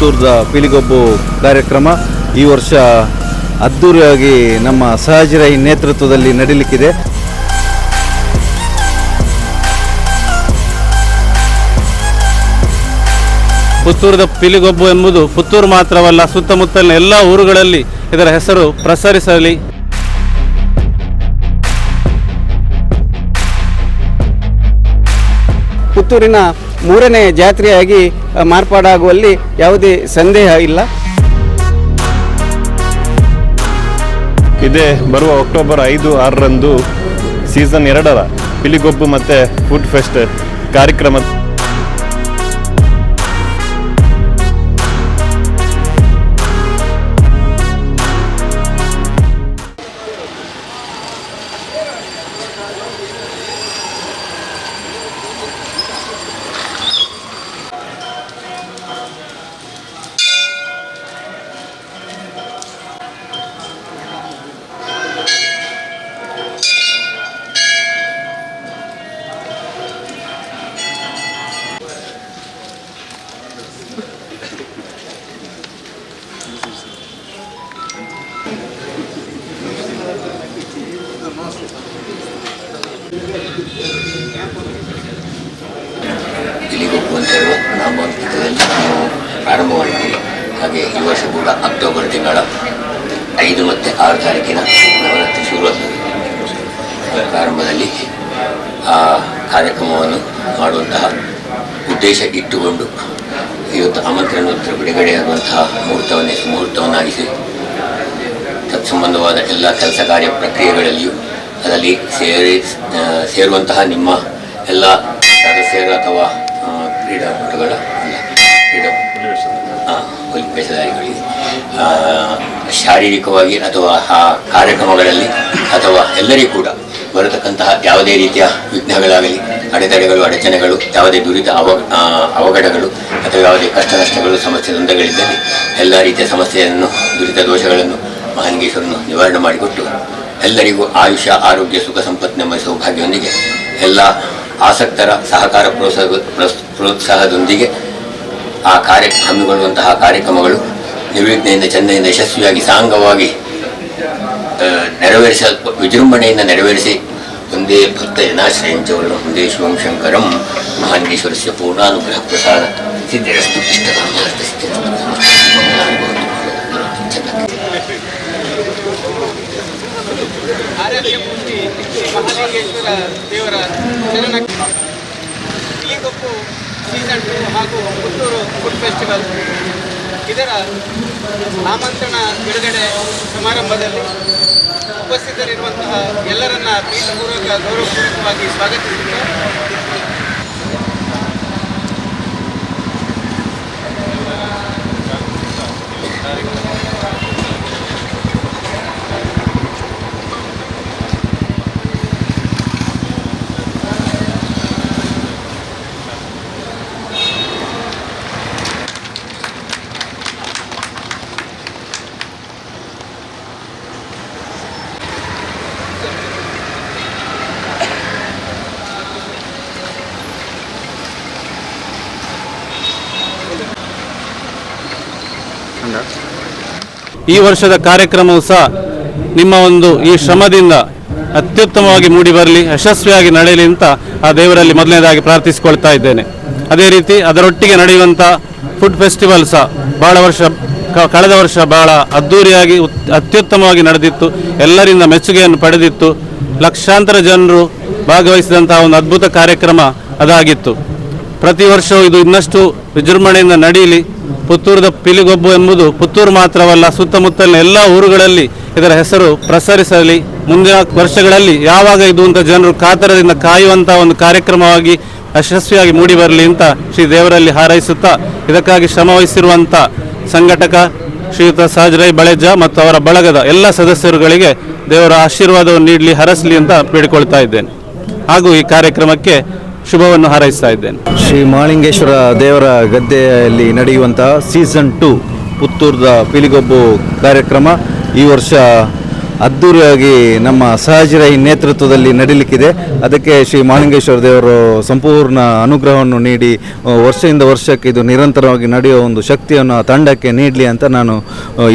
ಪುತ್ತೂರದ ಪಿಲಿಗೊಬ್ಬು ಕಾರ್ಯಕ್ರಮ ಈ ವರ್ಷ ಅದ್ಧೂರಿಯಾಗಿ ನಮ್ಮ ಸಹಜರಾಯಿ ನೇತೃತ್ವದಲ್ಲಿ ನಡೀಲಿಕ್ಕಿದೆ. ಪುತ್ತೂರದ ಪಿಲಿಗೊಬ್ಬು ಎಂಬುದು ಪುತ್ತೂರು ಮಾತ್ರವಲ್ಲ ಸುತ್ತಮುತ್ತಲಿನ ಎಲ್ಲ ಊರುಗಳಲ್ಲಿ ಇದರ ಹೆಸರು ಪ್ರಸರಿಸಲಿ ಪುತ್ತೂರಿನ ಮೂರನೇ ಜಾತ್ರೆಯಾಗಿ ಮಾರ್ಪಾಡಾಗುವಲ್ಲಿ ಯಾವುದೇ ಸಂದೇಹ ಇಲ್ಲ. ಇದೇ ಬರುವ ಅಕ್ಟೋಬರ್ ಐದು, ಆರರಂದು ಸೀಸನ್ ಎರಡರ ಪಿಲಿಗೊಬ್ಬು ಮತ್ತು ಫುಡ್ ಫೆಸ್ಟ್ ಕಾರ್ಯಕ್ರಮ ಅಂತ ಹೇಳುವ ನಾಮಾಂಕಿತದಲ್ಲಿ ನಾವು ಪ್ರಾರಂಭವಾಗಿದ್ದೀವಿ ಹಾಗೆ ಈ ವರ್ಷ ಕೂಡ ಅಕ್ಟೋಬರ್ ತಿಂಗಳ ಐದು ಮತ್ತು ಆರು ತಾರೀಕಿನ ನವರಾತ್ರಿ ಶುರುವಾಗ್ತದೆ. ಪ್ರಾರಂಭದಲ್ಲಿ ಆ ಕಾರ್ಯಕ್ರಮವನ್ನು ಮಾಡುವಂತಹ ಉದ್ದೇಶ ಇಟ್ಟುಕೊಂಡು ಇವತ್ತು ಆಮಂತ್ರಣೋತ್ತರ ಬಿಡುಗಡೆಯಾಗುವಂತಹ ಮುಹೂರ್ತವನ್ನೇ ಮುಹೂರ್ತವನ್ನಾಗಿಸಿ ತತ್ಸಂಬಂಧವಾದ ಎಲ್ಲ ಕೆಲಸ ಕಾರ್ಯ ಪ್ರಕ್ರಿಯೆಗಳಲ್ಲಿಯೂ ಅದರಲ್ಲಿ ಸೇರಿ ಸೇರುವಂತಹ ನಿಮ್ಮ ಎಲ್ಲ ಸದಸ್ಯರು ಅಥವಾ ಕ್ರೀಡಾಪಟುಗಳ ಅಲ್ಲ ಶಾರೀರಿಕವಾಗಿ ಅಥವಾ ಆ ಕಾರ್ಯಕ್ರಮಗಳಲ್ಲಿ ಅಥವಾ ಎಲ್ಲರಿಗೂ ಕೂಡ ಬರತಕ್ಕಂತಹ ಯಾವುದೇ ರೀತಿಯ ವಿಘ್ನಗಳಾಗಲಿ, ಅಡೆತಡೆಗಳು, ಅಡಚಣೆಗಳು, ಯಾವುದೇ ದುರಿತ ಅವ ಅವಘಡಗಳು ಅಥವಾ ಯಾವುದೇ ಕಷ್ಟ ನಷ್ಟಗಳು, ಸಮಸ್ಯೆ ಎಲ್ಲ ರೀತಿಯ ಸಮಸ್ಯೆಯನ್ನು, ದುರಿತ ದೋಷಗಳನ್ನು ಮಹಾಲಿಂಗೇಶ್ವರನು ನಿವಾರಣೆ ಮಾಡಿಕೊಟ್ಟು ಎಲ್ಲರಿಗೂ ಆಯುಷ್ಯ, ಆರೋಗ್ಯ, ಸುಖ, ಸಂಪತ್ತು, ನೆಮ್ಮದಿ, ಸೌಭಾಗ್ಯದೊಂದಿಗೆ ಎಲ್ಲ ಆಸಕ್ತರ ಸಹಕಾರ ಪ್ರೋತ್ಸಾಹ ಪ್ರೋತ್ಸ- ಪ್ರೋತ್ಸಾಹದೊಂದಿಗೆ ಆ ಕಾರ್ಯ ಹಮ್ಮಿಕೊಳ್ಳುವಂತಹ ಕಾರ್ಯಕ್ರಮಗಳು ನಿರ್ವಿಘ್ನೆಯಿಂದ ಚೆಂದದಿಂದ ಯಶಸ್ವಿಯಾಗಿ ಸಾಂಗವಾಗಿ ನೆರವೇರಿಸ, ವಿಜೃಂಭಣೆಯಿಂದ ನೆರವೇರಿಸಿ ಒಂದೇ ಭಕ್ತ ಜನಾಶ್ರಯಂಚವನ್ನು ಒಂದೇ ಶಿವಂ ಶಂಕರಂ ಮಹಾಂಗೇಶ್ವರಸ್ಯ ಪೂರ್ಣಾನುಗ್ರಹ ಪ್ರಸಾದ, ಸಿದ್ಧಿರಸ್ತು ಸಿದ್ಧಿರಸ್ತು ಆರಾಧ್ಯಮೂರ್ತಿ ಮಹಾಲಿಂಗೇಶ್ವರ ದೇವರ ಶರಣ ಇಲಿಗೊಪ್ಪು ಸೀಸನ್ ಟು ಹಾಗೂ ಪುತ್ತೂರು ಇದರ ಆಮಂತ್ರಣ ಬಿಡುಗಡೆ ಸಮಾರಂಭದಲ್ಲಿ ಉಪಸ್ಥಿತರಿರುವಂತಹ ಎಲ್ಲರನ್ನ ಪ್ರೀತಿಪೂರ್ವಕ ಗೌರವಪೂರ್ವಕವಾಗಿ ಸ್ವಾಗತಿಸುತ್ತಾ ಈ ವರ್ಷದ ಕಾರ್ಯಕ್ರಮವು ಸಹ ನಿಮ್ಮ ಒಂದು ಈ ಶ್ರಮದಿಂದ ಅತ್ಯುತ್ತಮವಾಗಿ ಮೂಡಿ ಬರಲಿ, ಯಶಸ್ವಿಯಾಗಿ ನಡೆಯಲಿ ಅಂತ ಆ ದೇವರಲ್ಲಿ ಮೊದಲನೇದಾಗಿ ಪ್ರಾರ್ಥಿಸಿಕೊಳ್ತಾ ಇದ್ದೇನೆ. ಅದೇ ರೀತಿ ಅದರೊಟ್ಟಿಗೆ ನಡೆಯುವಂಥ ಫುಡ್ ಫೆಸ್ಟಿವಲ್ ಸಹ ಭಾಳ ವರ್ಷ ಕಳೆದ ವರ್ಷ ಭಾಳ ಅದ್ಧೂರಿಯಾಗಿ ಅತ್ಯುತ್ತಮವಾಗಿ ನಡೆದಿತ್ತು. ಎಲ್ಲರಿಂದ ಮೆಚ್ಚುಗೆಯನ್ನು ಪಡೆದಿತ್ತು. ಲಕ್ಷಾಂತರ ಜನರು ಭಾಗವಹಿಸಿದಂತಹ ಒಂದು ಅದ್ಭುತ ಕಾರ್ಯಕ್ರಮ ಅದಾಗಿತ್ತು. ಪ್ರತಿ ವರ್ಷವೂ ಇದು ಇನ್ನಷ್ಟು ವಿಜೃಂಭಣೆಯಿಂದ ನಡೆಯಲಿ. ಪುತ್ತೂರದ ಪಿಲಿಗೊಬ್ಬು ಎಂಬುದು ಪುತ್ತೂರು ಮಾತ್ರವಲ್ಲ, ಸುತ್ತಮುತ್ತಲಿನ ಎಲ್ಲ ಊರುಗಳಲ್ಲಿ ಇದರ ಹೆಸರು ಪ್ರಸರಿಸಲಿ. ಮುಂದಿನ ವರ್ಷಗಳಲ್ಲಿ ಯಾವಾಗ ಇದು ಅಂತ ಜನರು ಕಾತರದಿಂದ ಕಾಯುವಂತಹ ಒಂದು ಕಾರ್ಯಕ್ರಮವಾಗಿ ಯಶಸ್ವಿಯಾಗಿ ಮೂಡಿ ಬರಲಿ ಅಂತ ಶ್ರೀ ದೇವರಲ್ಲಿ ಹಾರೈಸುತ್ತಾ, ಇದಕ್ಕಾಗಿ ಶ್ರಮವಹಿಸಿರುವಂಥ ಸಂಘಟಕ ಶ್ರೀಯುತ ಸಹಜರೈ ಬಳೆಜ ಮತ್ತು ಅವರ ಬಳಗದ ಎಲ್ಲ ಸದಸ್ಯರುಗಳಿಗೆ ದೇವರ ಆಶೀರ್ವಾದವನ್ನು ನೀಡಲಿ, ಹರಸಲಿ ಅಂತ ಬೇಡಿಕೊಳ್ತಾ ಇದ್ದೇನೆ. ಹಾಗೂ ಈ ಕಾರ್ಯಕ್ರಮಕ್ಕೆ ಶುಭವನ್ನು ಹಾರೈಸ್ತಾ ಇದ್ದೇನೆ. ಶ್ರೀ ಮಾಳಿಂಗೇಶ್ವರ ದೇವರ ಗದ್ದೆಯಲ್ಲಿ ನಡೆಯುವಂತಹ ಸೀಸನ್ ಟು ಪುತ್ತೂರದ ಪಿಲಿಗೊಬ್ಬು ಕಾರ್ಯಕ್ರಮ ಈ ವರ್ಷ ಅದ್ಧೂರಿಯಾಗಿ ನಮ್ಮ ಸಹಜರೈ ನೇತೃತ್ವದಲ್ಲಿ ನಡೀಲಿಕ್ಕಿದೆ. ಅದಕ್ಕೆ ಶ್ರೀ ಮಾಳಿಂಗೇಶ್ವರ ದೇವರು ಸಂಪೂರ್ಣ ಅನುಗ್ರಹವನ್ನು ನೀಡಿ ವರ್ಷದಿಂದ ವರ್ಷಕ್ಕೆ ಇದು ನಿರಂತರವಾಗಿ ನಡೆಯುವ ಒಂದು ಶಕ್ತಿಯನ್ನು ಆ ತಂಡಕ್ಕೆ ನೀಡಲಿ ಅಂತ ನಾನು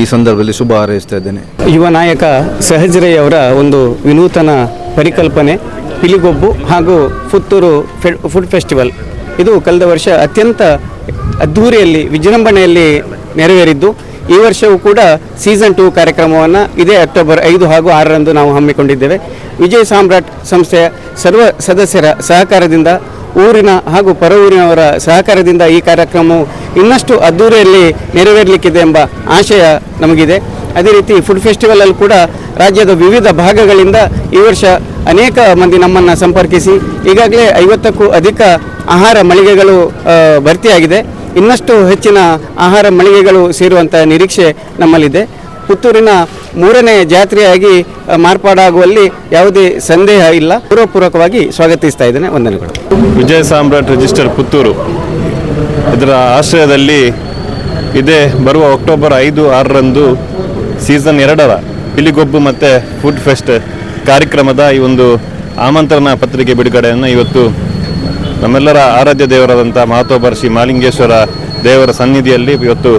ಈ ಸಂದರ್ಭದಲ್ಲಿ ಶುಭ ಹಾರೈಸ್ತಾ ಇದ್ದೇನೆ. ಯುವ ನಾಯಕ ಸಹಜರಯ್ಯವರ ಒಂದು ವಿನೂತನ ಪರಿಕಲ್ಪನೆ ಪಿಲಿಗೊಬ್ಬು ಹಾಗೂ ಪುತ್ತೂರು ಫುಡ್ ಫೆಸ್ಟಿವಲ್. ಇದು ಕಳೆದ ವರ್ಷ ಅತ್ಯಂತ ಅದ್ಧೂರಿಯಲ್ಲಿ, ವಿಜೃಂಭಣೆಯಲ್ಲಿ ನೆರವೇರಿದ್ದು, ಈ ವರ್ಷವೂ ಕೂಡ ಸೀಸನ್ ಟು ಕಾರ್ಯಕ್ರಮವನ್ನು ಇದೇ ಅಕ್ಟೋಬರ್ ಐದು ಹಾಗೂ ಆರರಂದು ನಾವು ಹಮ್ಮಿಕೊಂಡಿದ್ದೇವೆ. ವಿಜಯ ಸಾಮ್ರಾಟ್ ಸಂಸ್ಥೆಯ ಸರ್ವ ಸದಸ್ಯರ ಸಹಕಾರದಿಂದ, ಊರಿನ ಹಾಗೂ ಪರ ಊರಿನವರ ಸಹಕಾರದಿಂದ ಈ ಕಾರ್ಯಕ್ರಮವು ಇನ್ನಷ್ಟು ಅದ್ಧೂರಿಯಲ್ಲಿ ನೆರವೇರಲಿಕ್ಕಿದೆ ಎಂಬ ಆಶಯ ನಮಗಿದೆ. ಅದೇ ರೀತಿ ಫುಡ್ ಫೆಸ್ಟಿವಲಲ್ಲಿ ಕೂಡ ರಾಜ್ಯದ ವಿವಿಧ ಭಾಗಗಳಿಂದ ಈ ವರ್ಷ ಅನೇಕ ಮಂದಿ ನಮ್ಮನ್ನು ಸಂಪರ್ಕಿಸಿ ಈಗಾಗಲೇ ಐವತ್ತಕ್ಕೂ ಅಧಿಕ ಆಹಾರ ಮಳಿಗೆಗಳು ಭರ್ತಿಯಾಗಿದೆ. ಇನ್ನಷ್ಟು ಹೆಚ್ಚಿನ ಆಹಾರ ಮಳಿಗೆಗಳು ಸೇರುವಂಥ ನಿರೀಕ್ಷೆ ನಮ್ಮಲ್ಲಿದೆ. ಪುತ್ತೂರಿನ ಮೂರನೇ ಜಾತ್ರೆಯಾಗಿ ಮಾರ್ಪಾಡಾಗುವಲ್ಲಿ ಯಾವುದೇ ಸಂದೇಹ ಇಲ್ಲ. ಪೂರ್ವಪೂರ್ವಕವಾಗಿ ಸ್ವಾಗತಿಸ್ತಾ ಇದ್ದೇನೆ. ವಂದನೆಗಳು. ವಿಜಯ ಸಾಮ್ರಾಟ್ ರಿಜಿಸ್ಟರ್ ಪುತ್ತೂರು. ಇದರ ಆಶ್ರಯದಲ್ಲಿ ಇದೇ ಬರುವ ಅಕ್ಟೋಬರ್ ಐದು ಆರರಂದು ಸೀಸನ್ ಎರಡರ ಪಿಲಿಗೊಬ್ಬು ಮತ್ತು ಫುಡ್ ಫೆಸ್ಟ್ ಕಾರ್ಯಕ್ರಮದ ಈ ಒಂದು ಆಮಂತ್ರಣ ಪತ್ರಿಕೆ ಬಿಡುಗಡೆಯನ್ನು ಇವತ್ತು ನಮ್ಮೆಲ್ಲರ ಆರಾಧ್ಯ ದೇವರಾದಂಥ ಮಹತ್ವಬರ ಶ್ರೀ ಮಾಲಿಂಗೇಶ್ವರ ದೇವರ ಸನ್ನಿಧಿಯಲ್ಲಿ ಇವತ್ತು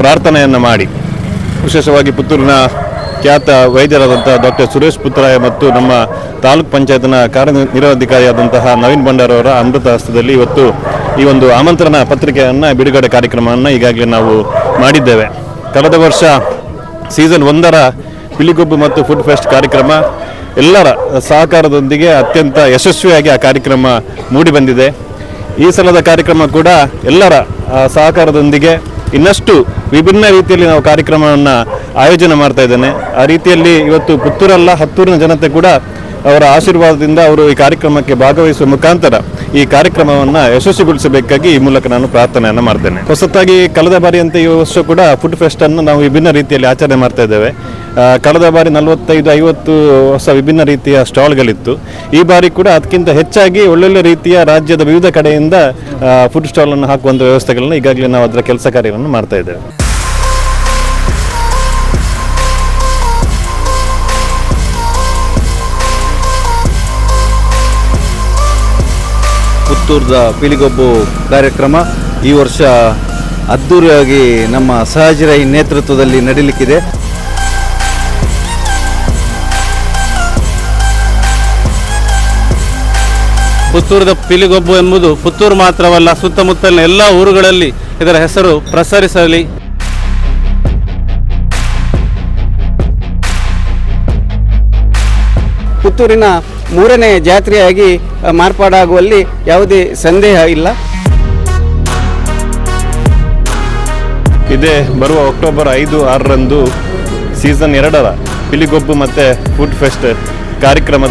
ಪ್ರಾರ್ಥನೆಯನ್ನು ಮಾಡಿ. ವಿಶೇಷವಾಗಿ ಪುತ್ತೂರಿನ ಖ್ಯಾತ ವೈದ್ಯರಾದಂಥ ಡಾಕ್ಟರ್ ಸುರೇಶ್ ಪುತ್ರಾಯ ಮತ್ತು ನಮ್ಮ ತಾಲೂಕ್ ಪಂಚಾಯತ್ನ ಕಾರ್ಯನಿರ್ವಹಣಾಧಿಕಾರಿಯಾದಂತಹ ನವೀನ್ ಭಂಡಾರವರ ಅಮೃತ ಹಸ್ತದಲ್ಲಿ ಇವತ್ತು ಈ ಒಂದು ಆಮಂತ್ರಣ ಪತ್ರಿಕೆಯನ್ನು ಬಿಡುಗಡೆ ಕಾರ್ಯಕ್ರಮವನ್ನು ಈಗಾಗಲೇ ನಾವು ಮಾಡಿದ್ದೇವೆ. ಕಳೆದ ವರ್ಷ ಸೀಸನ್ ಒಂದರ ಪಿಲಿಗೊಬ್ಬು ಮತ್ತು ಫುಡ್ ಫೆಸ್ಟ್ ಕಾರ್ಯಕ್ರಮ. ಎಲ್ಲರ ಸಹಕಾರದೊಂದಿಗೆ ಅತ್ಯಂತ ಯಶಸ್ವಿಯಾಗಿ ಆ ಕಾರ್ಯಕ್ರಮ ಮೂಡಿಬಂದಿದೆ ಈ ಸಲದ ಕಾರ್ಯಕ್ರಮ ಕೂಡ ಎಲ್ಲರ ಸಹಕಾರದೊಂದಿಗೆ ಇನ್ನಷ್ಟು ವಿಭಿನ್ನ ರೀತಿಯಲ್ಲಿ ನಾವು ಕಾರ್ಯಕ್ರಮವನ್ನು ಆಯೋಜನೆ ಮಾಡ್ತಾ ಇದ್ದೇನೆ. ಆ ರೀತಿಯಲ್ಲಿ ಇವತ್ತು ಪುತ್ತೂರಲ್ಲ, ಹತ್ತೂರಿನ ಜನತೆ ಕೂಡ ಅವರ ಆಶೀರ್ವಾದದಿಂದ ಅವರು ಈ ಕಾರ್ಯಕ್ರಮಕ್ಕೆ ಭಾಗವಹಿಸುವ ಮುಖಾಂತರ ಈ ಕಾರ್ಯಕ್ರಮವನ್ನು ಯಶಸ್ವಿಗೊಳಿಸಬೇಕಾಗಿ ಈ ಮೂಲಕ ನಾನು ಪ್ರಾರ್ಥನೆಯನ್ನು ಮಾಡ್ತೇನೆ. ಹೊಸತಾಗಿ ಕಳೆದ ಬಾರಿಯಂತೆ ಈ ವರ್ಷ ಕೂಡ ಫುಡ್ ಫೆಸ್ಟನ್ನು ನಾವು ವಿಭಿನ್ನ ರೀತಿಯಲ್ಲಿ ಆಚರಣೆ ಮಾಡ್ತಾ ಇದ್ದೇವೆ. ಕಳೆದ ಬಾರಿ ನಲವತ್ತೈದು, ಐವತ್ತು ಹೊಸ ವಿಭಿನ್ನ ರೀತಿಯ ಸ್ಟಾಲ್ಗಳಿತ್ತು. ಈ ಬಾರಿ ಕೂಡ ಅದಕ್ಕಿಂತ ಹೆಚ್ಚಾಗಿ ಒಳ್ಳೊಳ್ಳೆ ರೀತಿಯ ರಾಜ್ಯದ ವಿವಿಧ ಕಡೆಯಿಂದ ಫುಡ್ ಸ್ಟಾಲನ್ನು ಹಾಕುವಂಥ ವ್ಯವಸ್ಥೆಗಳನ್ನು ಈಗಾಗಲೇ ನಾವು ಅದರ ಕೆಲಸ ಕಾರ್ಯಗಳನ್ನು ಮಾಡ್ತಾ ಇದ್ದೇವೆ. ಪುತ್ತೂರದ ಪಿಲಿಗೊಬ್ಬು ಕಾರ್ಯಕ್ರಮ ಈ ವರ್ಷ ಅದ್ಧೂರಿಯಾಗಿ ನಮ್ಮ ಸಹಜರೈ ನೇತೃತ್ವದಲ್ಲಿ ನಡೀಲಿಕ್ಕಿದೆ. ಪುತ್ತೂರದ ಪಿಲಿಗೊಬ್ಬು ಎಂಬುದು ಪುತ್ತೂರು ಮಾತ್ರವಲ್ಲ ಸುತ್ತಮುತ್ತಲಿನ ಎಲ್ಲ ಊರುಗಳಲ್ಲಿ ಇದರ ಹೆಸರು ಪ್ರಸರಿಸಲಿ. ಪುತ್ತೂರಿನ ಮೂರನೇ ಜಾತ್ರೆಯಾಗಿ ಮಾರ್ಪಾಡಾಗುವಲ್ಲಿ ಯಾವುದೇ ಸಂದೇಹ ಇಲ್ಲ. ಇದೇ ಬರುವ ಅಕ್ಟೋಬರ್ ಐದು, ಆರರಂದು ಸೀಸನ್ ಎರಡರ ಪಿಲಿಗೊಬ್ಬು ಮತ್ತು ಫುಡ್ ಫೆಸ್ಟ್ ಕಾರ್ಯಕ್ರಮ.